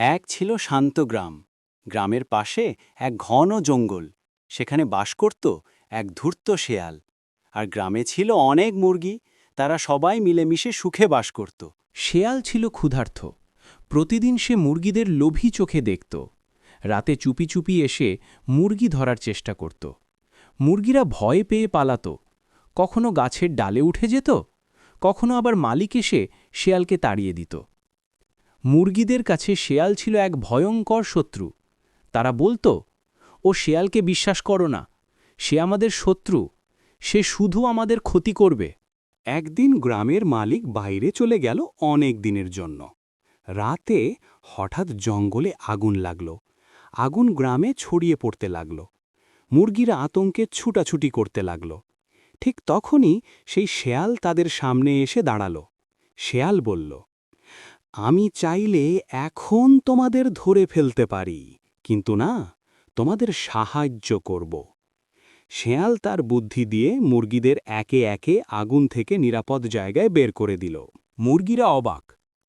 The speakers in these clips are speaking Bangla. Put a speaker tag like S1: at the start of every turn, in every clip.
S1: এক ছিল শান্ত গ্রাম। গ্রামের পাশে এক ঘন জঙ্গল। সেখানে বাস করত এক ধূর্ত শেয়াল। আর গ্রামে ছিল অনেক মুরগি। তারা সবাই মিলেমিশে সুখে বাস করত।
S2: শেয়াল ছিল ক্ষুধার্ত। প্রতিদিন সে মুরগিদের লোভী চোখে দেখত। রাতে চুপি চুপি এসে মুরগি ধরার চেষ্টা করত। মুরগিরা ভয় পেয়ে পালাত। কখনো গাছের ডালে উঠে যেত, কখনো আবার মালিক এসে শেয়ালকে তাড়িয়ে দিত। মুরগিদের কাছে শেয়াল ছিল এক ভয়ঙ্কর শত্রু। তারা বলতো, ও শেয়ালকে বিশ্বাস করো না। সে আমাদের শত্রু। সে শুধু আমাদের ক্ষতি করবে।
S1: একদিন গ্রামের মালিক বাইরে চলে গেল অনেক দিনের জন্য। রাতে হঠাৎ জঙ্গলে আগুন লাগল। আগুন গ্রামে ছড়িয়ে পড়তে লাগল। মুরগিরা আতঙ্কে ছুটাছুটি করতে লাগল। ঠিক তখনই সেই শেয়াল তাদের সামনে এসে দাঁড়াল। শেয়াল বলল আমি চাইলে এখন তোমাদের ধরে ফেলতে পারি, কিন্তু না, তোমাদের সাহায্য করব। শেয়াল তার বুদ্ধি দিয়ে মুরগিদের একে একে আগুন থেকে নিরাপদ জায়গায় বের করে দিল। মুরগিরা অবাক।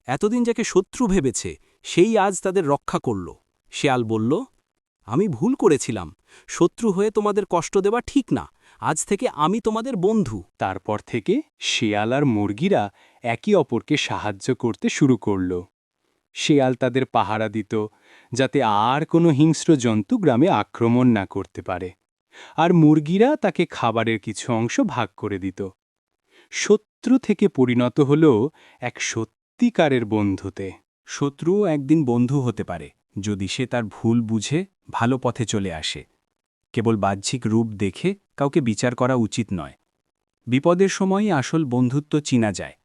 S1: এতদিন যাকে শত্রু ভেবেছে, সেই আজ তাদের রক্ষা করল। শেয়াল বলল, আমি ভুল করেছিলাম। শত্রু হয়ে তোমাদের কষ্ট দেওয়া ঠিক না। আজ থেকে আমি তোমাদের বন্ধু। তারপর থেকে শেয়াল আর মুরগিরা একে অপরকে সাহায্য করতে শুরু করল। শেয়াল তাদের পাহারা দিত, যাতে আর কোনো হিংস্র জন্তু গ্রামে আক্রমণ না করতে পারে, আর মুরগিরা তাকে খাবারের কিছু অংশ ভাগ করে দিত। শত্রু থেকে পরিণত হল এক সত্যিকারের বন্ধুতে। শত্রুও একদিন বন্ধু হতে পারে, যদি সে তার ভুল বুঝে ভালো পথে চলে আসে। কেবল বাহ্যিক রূপ দেখে কাউকে বিচার করা উচিত নয়। বিপদের সময়ই আসল বন্ধুত্ব চিনা যায়।